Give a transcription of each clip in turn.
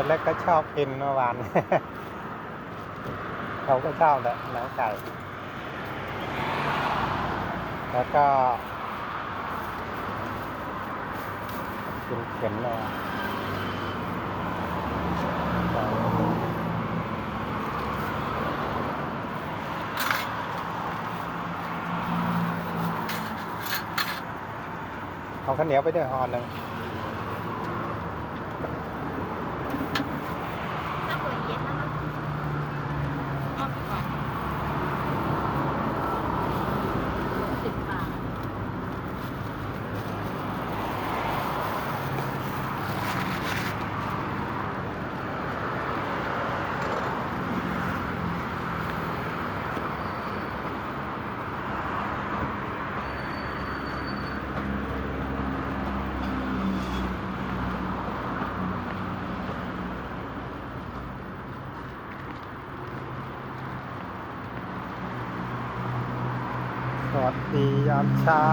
ตัวเล็กก็ชอบกินเมื่อวานเขาก็ชอบแหละหนังไก่ แล้วก็กินเข็มเลยเอาข้าวเหนียวไปด้วยห่อหนึ่ง ถ้าเปิดเย็นนะคะเอาไปก่อนสิบบาท สวัสดียามเช้า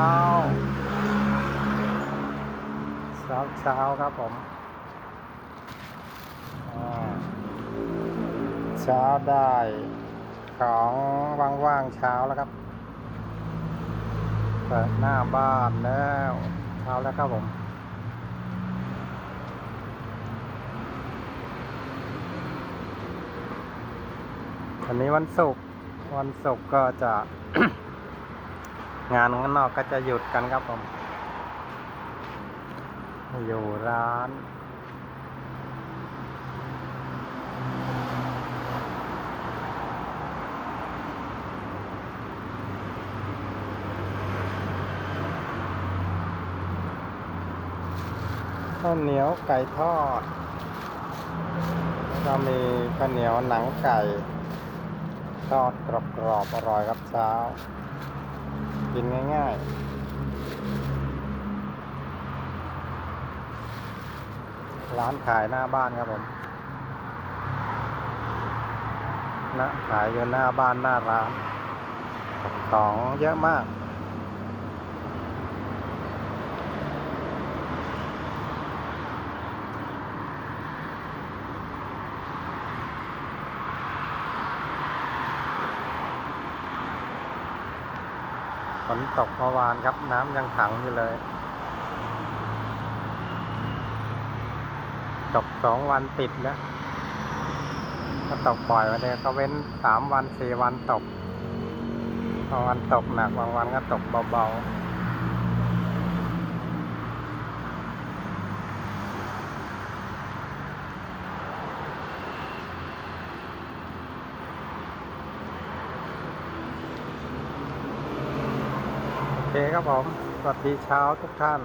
เช้าเช้าครับผมเช้าได้ของว่างๆเช้าแล้วครับเปิดหน้าบ้านแล้วเช้าแล้วครับผมวันนี้วันศุกร์วันศุกร์ก็จะ งานข้างนอกก็จะหยุดกันครับผม อยู่ร้านข้าวเหนียวไก่ทอด ก็มีข้าวเหนียวหนังไก่ ทอดกรอบๆอร่อยครับเช้า กินง่ายๆ ร้านขายหน้าบ้านครับผมนะขายอยู่หน้าบ้านหน้าร้านของเยอะมาก ฝนตกเมื่อวานครับ น้ำยังขังอยู่เลย ตกสองวันติดแล้วก็ตกบ่อยวันนี้ก็เว้นสามวันสี่วันตก บางวันตกหนัก บางวันก็ตกเบาๆ เคครับผม สวัสดีเช้าทุกท่าน